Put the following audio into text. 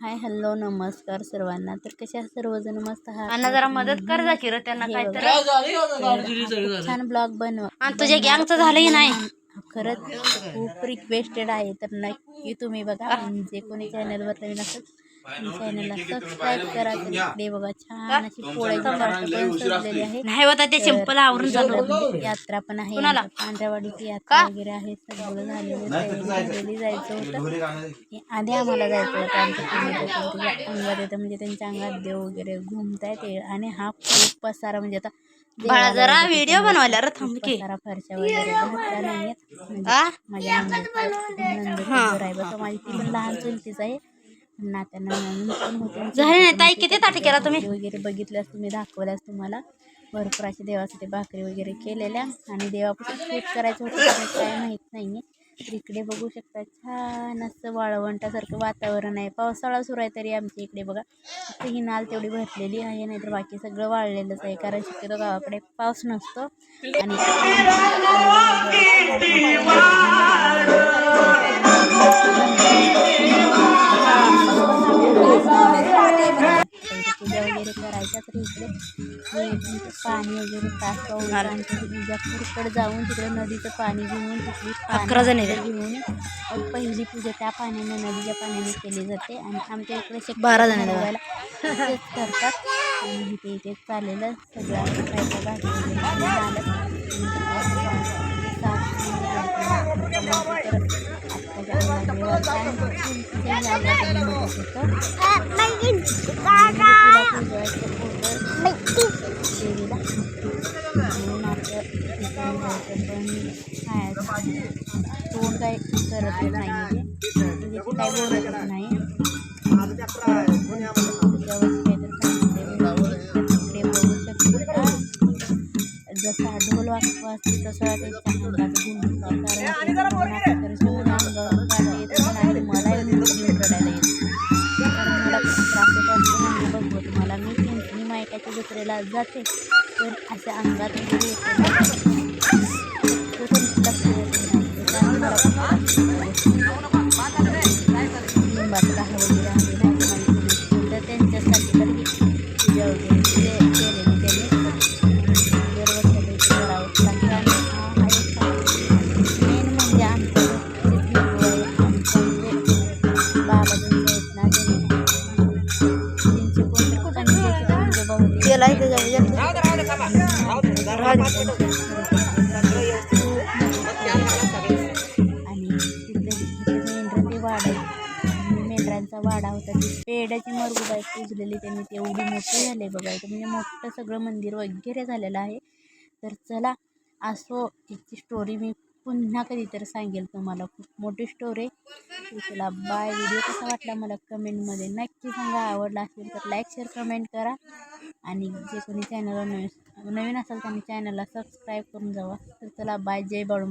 Hi hello नमस्कार सर्वांना. तर कशा आहात सर्वजण? मस्त आहात? जरा मदत कर जा की रे त्यांना काय बघा. तर. खूप छान ब्लॉग बनव. आणि तुझ्या गँगचं झालंही नाही? खरंच खूप रिक्वेस्टेड आहे. तर नक्की तुम्ही बघा. म्हणजे कोणी चॅनलवर नवीन असेल चॅनलला सबस्क्राईब करा इकडे बघा छान अशी सजलेली आहे. नाही होता ते सिंपल आवरून झालं यात्रा पण आहे. पांढऱ्यावाडीची यात्रा वगैरे आहे. सगळं झालेलं जायचं. होतं. आधी आम्हाला जायचं होतं. आमच्या अंगात येतं म्हणजे त्यांच्या अंगात देव वगैरे घुमतायत ते. आणि हा खूप पसारा म्हणजे आता बाळा जरा व्हिडिओ बनवायला रे थांब की. पसारा फरशा वगैरे नाहीयेत. म्हणजे? माझ्या माझी ती पण लहान चुलतीच आहे. नात्यांना झाले नाही ताई किती ताट केला तुम्ही? वगैरे बघितल्यास तुम्ही दाखवल्यास तुम्हाला. भरपूर अशा देवासाठी भाकरी वगैरे केलेल्या आणि देवापासून शूट करायचं होतं काय माहीत नाही तर इकडे बघू शकता छान असं वाळवंटासारखं वातावरण आहे. पावसाळा सुरू आहे तरी आमच्या इकडे बघा. फक्त ही नाल तेवढी भरलेली आहे नाहीतर बाकी सगळं वाळलेलंच आहे. कारण शक्यतो गावाकडे पाऊस नसतो. आणि पूजा वगैरे करायच्या तर इकडे पाणी वगैरे तास पाहून आमच्या विजापूरकडे जाऊन तिकडे नदीचं पाणी घेऊन तिथली अकरा जण. घेऊन पहिली पूजा त्या पाण्याने नदीच्या पाण्याने केली जाते. आणि आमच्या इकडे बारा जण करतात. आणि इथे इथे चाललेलं सगळं तोंड काय करत नाही काय नाही बघू जसा ढोल वाजतो असते तसा त्यांच्या कारण चिंचणी जत्रेला जाते. तर अशा अंगात केलाय मेंढरांचे वाडा आहे आणि मेंढरांचा वाडा होता. ती पेड्याची मरगुबाई पुजलेली त्यांनी. तेवढी मोठी झाली बघा इथं. म्हणजे मोठं सगळं मंदिर वगैरे झालेलं आहे. तर चला असो तिची स्टोरी मी पुन्हा कधीतरी सांगेल तुम्हाला. खूप मोठी स्टोरी तर चला बाय व्हिडिओ कसा वाटला मला कमेंटमध्ये नक्की सांगा. आवडला असेल तर लाईक शेअर कमेंट करा. आणि जे कोणी चॅनलवर नवीन नवीन असेल त्यांनी चॅनलला सबस्क्राईब करून जावा. तर चला बाय जय बाळू